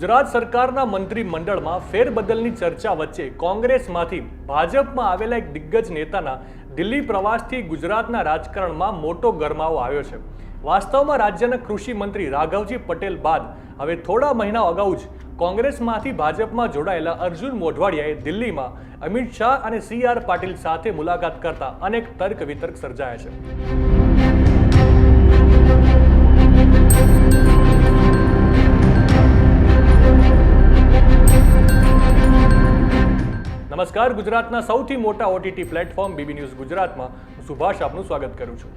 ગુજરાત સરકારના મંત્રીમંડળમાં ફેરબદલની ચર્ચા વચ્ચે કોંગ્રેસમાંથી ભાજપમાં આવેલા એક દિગ્ગજ નેતાના દિલ્હી પ્રવાસથી ગુજરાતના રાજકારણમાં મોટો ગરમાવો આવ્યો છે. વાસ્તવમાં રાજ્યના કૃષિ મંત્રી રાઘવજી પટેલ બાદ હવે થોડા મહિના અગાઉ જ કોંગ્રેસમાંથી ભાજપમાં જોડાયેલા અર્જુન મોઢવાડિયાએ દિલ્હીમાં અમિત શાહ અને સી આર પાટીલ સાથે મુલાકાત કરતા અનેક તર્ક વિતર્ક સર્જાયા છે. નમસ્કાર. ગુજરાતના સૌથી મોટા ઓટીટી પ્લેટફોર્મ બીબી ન્યૂઝ ગુજરાતમાં હું સુભાષ આપનું સ્વાગત કરું છું.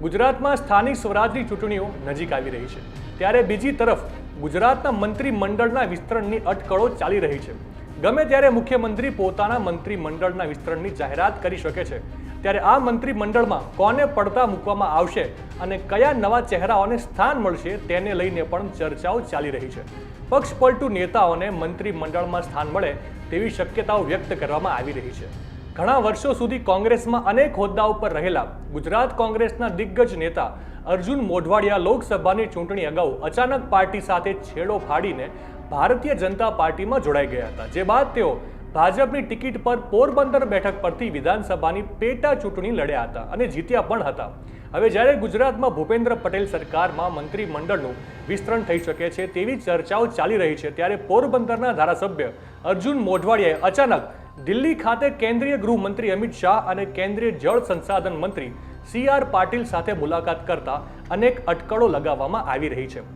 ગુજરાતમાં સ્થાનિક સ્વરાજની ચૂંટણીઓ નજીક આવી રહી છે. ત્યારે બીજી તરફ ગુજરાતના મંત્રીમંડળના વિસ્તરણની અટકળો ચાલી રહી છે. ગમે ત્યારે મુખ્યમંત્રી પોતાના મંત્રીમંડળના વિસ્તરણની જાહેરાત કરી શકે છે ત્યારે આ મંત્રીમંડળમાં કોને પડતા મૂકવામાં આવશે અને કયા નવા ચહેરાઓને સ્થાન મળશે તેને લઈને પણ ચર્ચાઓ ચાલી રહી છે. પક્ષ પલટુ નેતાઓને મંત્રીમંડળમાં સ્થાન મળે તેવી શક્યતાઓ વ્યક્ત કરવામાં આવી રહી છે. ઘણા વર્ષો સુધી કોંગ્રેસમાં અનેક હોદ્દાઓ પર રહેલા ગુજરાત કોંગ્રેસના દિગ્ગજ નેતા અર્જુન મોઢવાડિયા લોકસભાની ચૂંટણી અગાઉ અચાનક પાર્ટી સાથે છેડો ફાડીને ભારતીય જનતા પાર્ટીમાં જોડાઈ ગયા હતા. જે બાદ તેઓ ભાજપની ટિકિટ પર પોરબંદર બેઠક પરથી વિધાનસભાની પેટા ચૂંટણી લડ્યા હતા અને જીત્યા પણ હતા. હવે જ્યારે ગુજરાતમાં ભૂપેન્દ્ર પટેલ સરકારમાં મંત્રીમંડળનું વિસ્તરણ થઈ શકે છે તેવી ચર્ચાઓ ચાલી રહી છે, ત્યારે પોરબંદરના ધારાસભ્ય અર્જુન મોઢવાડિયાએ અચાનક દિલ્હી ખાતે કેન્દ્રીય ગૃહમંત્રી અમિત શાહ અને કેન્દ્રીય જળ સંસાધન મંત્રી સી આર પાટીલ સાથે મુલાકાત કરતા અનેક અટકળો લગાવવામાં આવી રહી છે.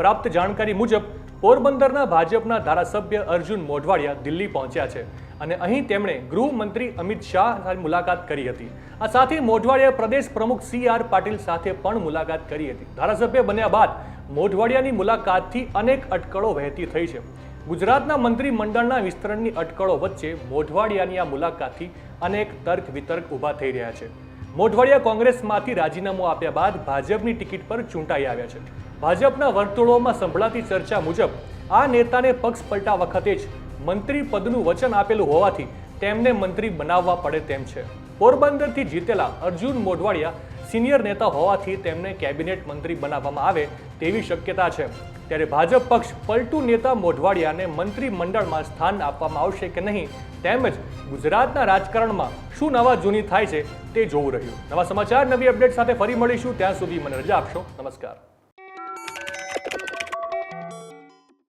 પ્રાપ્ત જાણકારી મુજબ પોરબંદરના ભાજપના ધારાસભ્ય અર્જુન મોઢવાડિયા દિલ્હી પહોંચ્યા છે અને અહીં તેમણે ગૃહમંત્રી અમિત શાહ સાથે મુલાકાત કરી હતી. આ સાથે મોઢવાડિયા પ્રદેશ પ્રમુખ સી આર પાટીલ સાથે પણ મુલાકાત કરી હતી. ધારાસભ્ય બન્યા બાદ મોઢવાડિયાની મુલાકાતથી અનેક અટકળો વહેતી થઈ છે. ગુજરાતના મંત્રીમંડળના વિસ્તરણની અટકળો વચ્ચે મોઢવાડિયાની આ મુલાકાતથી અનેક તર્ક વિતર્ક ઊભા થઈ રહ્યા છે. મોઢવાડિયા કોંગ્રેસમાંથી રાજીનામું આપ્યા બાદ ભાજપની ટિકિટ પર ચૂંટાઈ આવ્યા છે. ભાજપના વર્તુળોમાં સંભળાતી ચર્ચા મુજબ આ નેતાને પક્ષ પલટા વખતે જ મંત્રી પદનું વચન આપેલું હોવાથી તેમને મંત્રી બનાવવા પડે તેમ છે. પોરબંદરથી જીતેલા અર્જુન મોઢવાડિયા સિનિયર નેતા હોવાથી તેમને કેબિનેટ મંત્રી બનાવવામાં આવે તેવી શક્યતા છે. ત્યારે ભાજપ પક્ષ પલટુ નેતા મોઢવાડિયાને મંત્રીમંડળમાં સ્થાન આપવામાં આવશે કે નહીં તેમજ ગુજરાતના રાજકારણમાં શું નવા જૂની થાય છે તે જોવું રહ્યું. નવા સમાચાર, નવી અપડેટ સાથે ફરી મળીશું. ત્યાં સુધી મને રજા આપશો. નમસ્કાર.